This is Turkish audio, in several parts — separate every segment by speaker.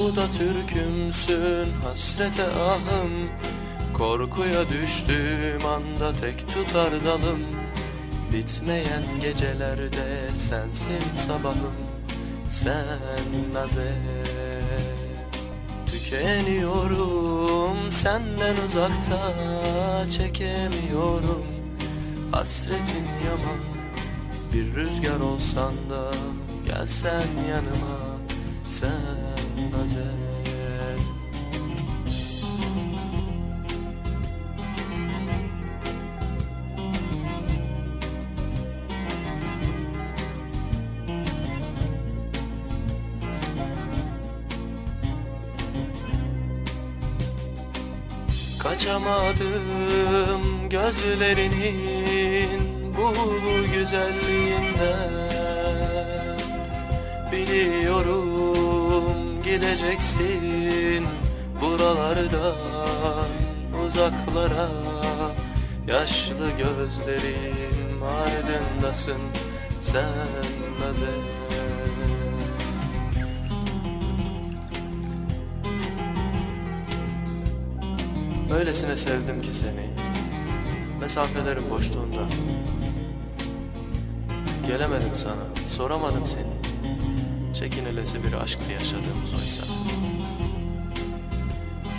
Speaker 1: Sevduda türkümsün hasrete ahım. Korkuya düştüğüm anda tek tutar dalım. Bitmeyen gecelerde sensin sabahım. Sen naze. Tükeniyorum senden uzakta çekemiyorum. Hasretin yaman bir rüzgar olsan da gelsen yanıma. Sen Kaçamadım gözlerinin bu güzelliğinden. Biliyorum gideceksin buralardan uzaklara. Yaşlı gözlerim ardındasın sen nazer Öylesine sevdim ki seni. Mesafelerin boşluğunda. Gelemedim sana, soramadım seni. Çekinilesi bir aşktı yaşadığımız oysa.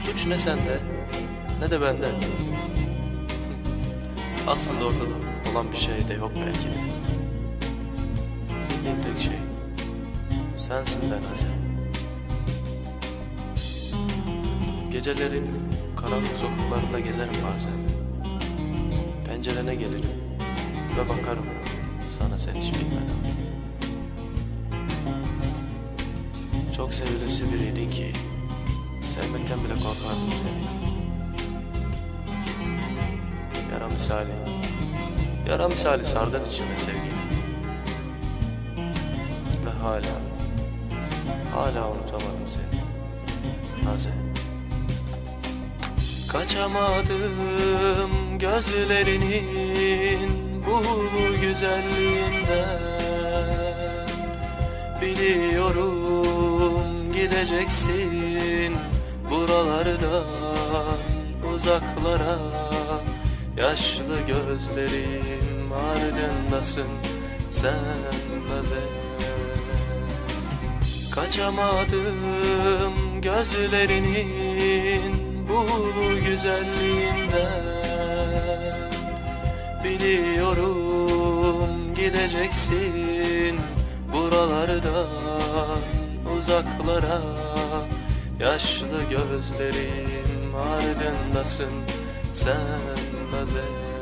Speaker 1: Suç ne sende, ne de bende. Aslında ortada olan bir şey de yok belki de. Bildiğim tek şey Sensin ben Azem Gecelerin karanlık sokaklarında gezerim bazen. Pencerene gelirim ve bakarım sana sen hiç bilmeden. Çok sevilesi biriydin ki sevmekten bile korkardım seni. Yara misali, yara misali sardın içime sevgini. Ve hala, hala unutamadım seni. Naze. Kaçamadım gözlerinin bu güzelliğinden. Biliyorum gideceksin buralardan uzaklara. Yaşlı gözlerim ardındasın sen nazer Kaçamadım gözlerinin bu güzelliğinden Biliyorum gideceksin buralardan uzaklara. Yaşlı gözlerim ardındasın sen nazer